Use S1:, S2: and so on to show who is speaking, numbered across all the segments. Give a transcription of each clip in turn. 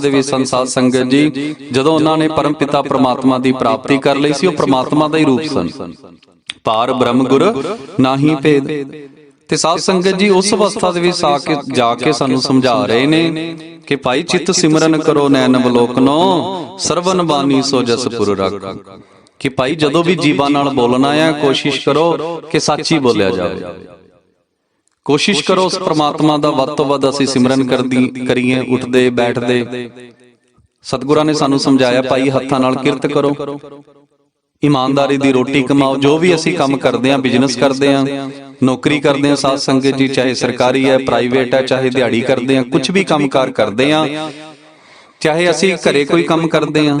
S1: ਦੇ ਵੀ ਸੰਸਾਰ ਸੰਗਤ ਜੀ ਜਦੋਂ ਉਹਨਾਂ ਨੇ ਪਰਮ ਪਿਤਾ ਪ੍ਰਮਾਤਮਾ ਦੀ ਪ੍ਰਾਪਤੀ ਕਰ ਲਈ ਸੀ ਉਹ ਪ੍ਰਮਾਤਮਾ ਦਾ ਹੀ ਰੂਪ ਸਨ। ਪਾਰ ਬ੍ਰਹਮ ਗੁਰ ਨਾਹੀ ਭੇਦ। ਤੇ ਸਾਧ ਸੰਗਤ ਜੀ ਉਸ ਅਵਸਥਾ ਦੇ ਵਿੱਚ ਆ ਕੇ ਜਾ ਕੇ ਸਾਨੂੰ ਸਮਝਾ ਰਹੇ ਨੇ ਕਿ ਭਾਈ ਚਿੱਤ ਸਿਮਰਨ ਕਰੋ ਨੈਣ ਬਲੋਕਨੋ ਸਰਵਨ ਬਾਣੀ ਸੋ ਜਸ ਪੁਰ ਰੱਖ ਕਿ ਭਾਈ ਜਦੋਂ ਵੀ ਜੀਵਾਂ ਨਾਲ ਬੋਲਣਾ ਆ ਕੋਸ਼ਿਸ਼ ਕਰੋ ਕਿ ਸੱਚ ਬੋਲਿਆ ਜਾਵੇ। ਕੋਸ਼ਿਸ਼ ਕਰੋ ਉਸ ਪ੍ਰਮਾਤਮਾ ਦਾ ਵੱਧ ਤੋਂ ਵੱਧ ਅਸੀਂ ਸਿਮਰਨ ਕਰਦੀ ਕਰੀਏ, ਉੱਠਦੇ, ਬੈਠਦੇ। ਸਤਿਗੁਰਾਂ ਨੇ ਸਾਨੂੰ ਸਮਝਾਇਆ, ਭਾਈ, ਹੱਥਾਂ ਨਾਲ ਕਿਰਤ ਕਰੋ। ਇਮਾਨਦਾਰੀ ਦੀ ਰੋਟੀ ਕਮਾਓ, ਜੋ ਵੀ ਅਸੀਂ ਕੰਮ ਕਰਦੇ ਆਂ ਬਿਜ਼ਨਸ ਕਰਦੇ ਆਂ ਨੌਕਰੀ ਕਰਦੇ ਆਂ ਸਾਧ ਸੰਗਤ ਜੀ, ਚਾਹੇ ਸਰਕਾਰੀ ਹੈ ਪ੍ਰਾਈਵੇਟ ਹੈ, ਚਾਹੇ ਦਿਹਾੜੀ ਕਰਦੇ ਆਂ ਕੁਝ ਵੀ ਕੰਮਕਾਰ ਕਰਦੇ ਆਂ ਚਾਹੇ ਅਸੀਂ ਘਰੇ ਕੋਈ ਕੰਮ ਕਰਦੇ ਆਂ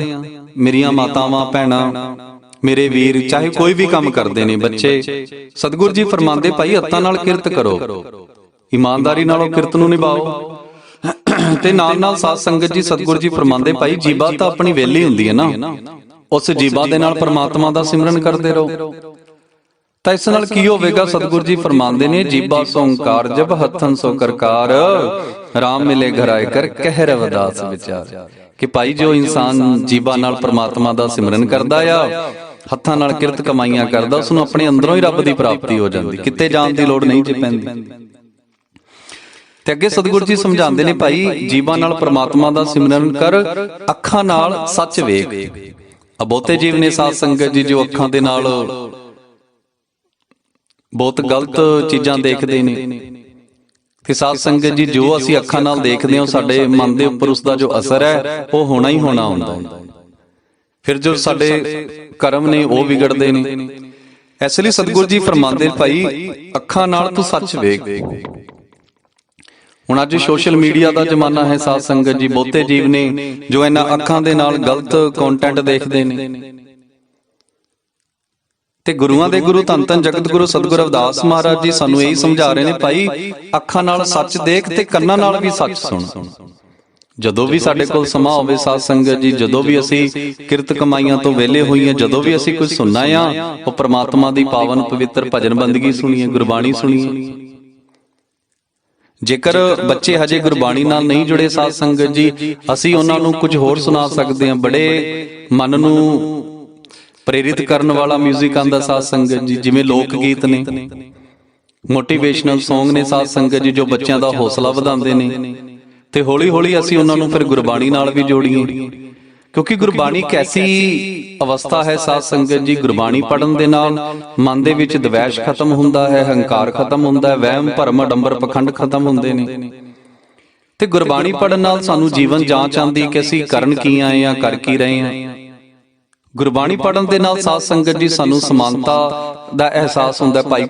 S1: ਮੇਰੀਆਂ ਮਾਤਾਵਾਂ, ਭੈਣਾਂ ਮੇਰੇ ਵੀਰ ਚਾਹੇ ਕੋਈ ਵੀ ਕੰਮ ਕਰਦੇ ਨੇ ਬੱਚੇ ਸਤਿਗੁਰ ਜੀ ਫਰਮਾਉਂਦੇ ਭਾਈ ਹੱਥਾਂ ਨਾਲ ਕਿਰਤ ਕਰੋ। ਇਮਾਨਦਾਰੀ ਨਾਲ ਕਿਰਤ ਨੂੰ ਨਿਭਾਓ। ਤੇ ਨਾਲ ਨਾਲ ਸਾਧ ਸੰਗਤ ਜੀ ਸਤਿਗੁਰ ਜੀ ਫਰਮਾਉਂਦੇ ਭਾਈ ਜੀਬਾ ਤਾਂ ਆਪਣੀ ਵੇਲੀ ਹੁੰਦੀ ਹੈ ਨਾ। ਉਸ ਜੀਬਾ ਦੇ ਨਾਲ ਪਰਮਾਤਮਾ ਦਾ ਸਿਮਰਨ ਕਰਦੇ ਰਹੋ। ਤਾਂ ਇਸ ਨਾਲ ਕੀ ਹੋਵੇਗਾ? ਸਤਿਗੁਰ ਜੀ ਫਰਮਾਉਂਦੇ ਨੇ ਜੀਬਾ ਸੋੰਕਾਰ ਜਬ ਹੱਥਨ ਸੋ ਕਰਕਾਰ RAM ਮਿਲੇ ਘਰਾਏ ਕਰ ਕਹਿ ਰਵਦਾਸ ਵਿਚਾਰ। ਕਿ ਭਾਈ ਜੋ ਇਨਸਾਨ ਜੀਬਾ ਨਾਲ ਪਰਮਾਤਮਾ ਦਾ ਸਿਮਰਨ ਕਰਦਾ ਆ ਹੱਥਾਂ ਨਾਲ ਕਿਰਤ ਕਮਾਈਆਂ ਕਰਦਾ ਉਸ ਨੂੰ ਆਪਣੇ ਅੰਦਰੋਂ ਹੀ ਰੱਬ ਦੀ ਪ੍ਰਾਪਤੀ ਹੋ ਜਾਂਦੀ ਕਿਤੇ ਜਾਣ ਦੀ ਲੋੜ ਨਹੀਂ ਜੇ ਪੈਂਦੀ। ਤੇ ਅੱਗੇ ਸਤਿਗੁਰੂ ਜੀ ਸਮਝਾਉਂਦੇ ਨੇ ਭਾਈ ਜੀਵਾਂ ਨਾਲ ਪ੍ਰਮਾਤਮਾ ਦਾ ਸਿਮਰਨ ਕਰ ਅੱਖਾਂ ਨਾਲ ਸੱਚ ਵੇਖ। ਅਬੋਤੇ ਜੀਵ ਨੇ ਸਾਧ ਸੰਗਤ ਜੀ ਜੋ ਅੱਖਾਂ ਦੇ ਨਾਲ ਬਹੁਤ ਗਲਤ ਚੀਜ਼ਾਂ ਦੇਖਦੇ ਨੇ। ਤੇ ਸਾਧ ਸੰਗਤ ਜੀ ਜੋ ਅਸੀਂ ਅੱਖਾਂ ਨਾਲ ਦੇਖਦੇ ਹਾਂ ਸਾਡੇ ਮਨ ਦੇ ਉੱਪਰ ਉਸ ਦਾ ਜੋ ਅਸਰ ਹੈ ਉਹ ਹੋਣਾ ਹੀ ਹੋਣਾ ਹੁੰਦਾ। ਹੈ ਫਿਰ ਜੋ ਸਾਡੇ ਕਰਮ ਨੇ ਉਹ ਵਿਗੜਦੇ ਨੇ। ਇਸ ਲਈ ਸਤਿਗੁਰੂ ਜੀ ਫਰਮਾਉਂਦੇ ਭਾਈ ਅੱਖਾਂ ਨਾਲ ਤੂੰ ਸੱਚ ਵੇਖ। ਹੁਣ ਅੱਜ ਸੋਸ਼ਲ ਮੀਡੀਆ ਦਾ ਜ਼ਮਾਨਾ ਹੈ ਸਾਧ ਸੰਗਤ ਜੀ ਬਹੁਤੇ ਜੀਵ ਨੇ ਜੋ ਇਹਨਾਂ ਅੱਖਾਂ ਦੇ ਨਾਲ ਗਲਤ ਕੰਟੈਂਟ ਦੇਖਦੇ ਨੇ। ਤੇ ਗੁਰੂਆਂ ਦੇ ਗੁਰੂ ਧੰਨ ਧੰਨ ਜਗਤ ਗੁਰੂ ਸਤਿਗੁਰੂ ਰਵਿਦਾਸ ਮਹਾਰਾਜ ਜੀ ਸਾਨੂੰ ਇਹੀ ਸਮਝਾ ਰਹੇ ਨੇ ਭਾਈ ਅੱਖਾਂ ਨਾਲ ਸੱਚ ਦੇਖ ਤੇ ਕੰਨਾਂ ਨਾਲ ਵੀ ਸੱਚ ਸੁਣ। ਜਦੋਂ ਵੀ ਸਾਡੇ ਕੋਲ ਸਮਾਂ ਹੋਵੇ ਸਾਧ ਸੰਗਤ ਜੀ ਜਦੋਂ ਵੀ ਅਸੀਂ ਕਿਰਤ ਕਮਾਈਆਂ ਤੋਂ ਵਿਹਲੇ ਹੋਈਏ ਜਦੋਂ ਵੀ ਅਸੀਂ ਕੁਝ ਸੁਣਨਾ ਆ ਉਹ ਪ੍ਰਮਾਤਮਾ ਦੀ ਪਾਵਨ ਪਵਿੱਤਰ ਭਜਨ ਬੰਦਗੀ ਸੁਣੀਏ ਗੁਰਬਾਣੀ ਸੁਣੀਏ। ਜੇਕਰ ਬੱਚੇ ਹਜੇ ਗੁਰਬਾਣੀ ਨਾਲ ਨਹੀਂ ਜੁੜੇ ਸਾਧ ਸੰਗਤ ਜੀ ਅਸੀਂ ਉਹਨਾਂ ਨੂੰ ਕੁਝ ਹੋਰ ਸੁਣਾ ਸਕਦੇ ਹਾਂ ਬੜੇ ਮਨ ਨੂੰ ਪ੍ਰੇਰਿਤ ਕਰਨ ਵਾਲਾ 뮤직 ਆਂਦਾ ਸਾਧ ਸੰਗਤ ਜੀ ਜਿਵੇਂ ਲੋਕ ਗੀਤ ਨੇ। ਮੋਟੀਵੇਸ਼ਨਲ Song ਨੇ ਸਾਧ ਸੰਗਤ ਜੀ ਜੋ ਬੱਚਿਆਂ ਦਾ ਹੌਸਲਾ ਵਧਾਉਂਦੇ ਨੇ ਤੇ ਹੌਲੀ ਹੌਲੀ ਅਸੀਂ ਉਹਨਾਂ ਨੂੰ ਫਿਰ ਗੁਰਬਾਣੀ ਨਾਲ ਵੀ ਜੋੜੀਏ। ਕਿਉਂਕਿ ਗੁਰਬਾਣੀ ਇੱਕ ਐਸੀ ਅਵਸਥਾ ਹੈ ਸਾਧ ਸੰਗਤ ਜੀ ਗੁਰਬਾਣੀ ਪੜਨ ਦੇ ਨਾਲ ਮਨ ਦੇ ਵਿੱਚ ਦਵੈਸ਼ ਖਤਮ ਹੁੰਦਾ ਹੈ ਹੰਕਾਰ ਖਤਮ ਹੁੰਦਾ ਹੈ ਵਹਿਮ ਭਰਮ ਅਡੰਬਰ ਪਖੰਡ ਖਤਮ ਹੁੰਦੇ ਨੇ। ਤੇ ਗੁਰਬਾਣੀ ਪੜਨ ਨਾਲ ਸਾਨੂੰ ਜੀਵਨ ਜਾਂਚ ਆਂਦੀ ਕਿ ਅਸੀਂ ਕਰਨ ਕੀ ਆਏ ਆ ਕਰ ਕੀ ਰਹੇ ਆ ਗੁਰਬਾਣੀ ਪੜਨ ਦੇ ਨਾਲ ਸਾਧ ਸੰਗਤ ਜੀ ਸਾਨੂੰ ਸਮਾਨਤਾ ਦਾ ਅਹਿਸਾਸ ਹੁੰਦਾ ਹੈ ਭਾਈ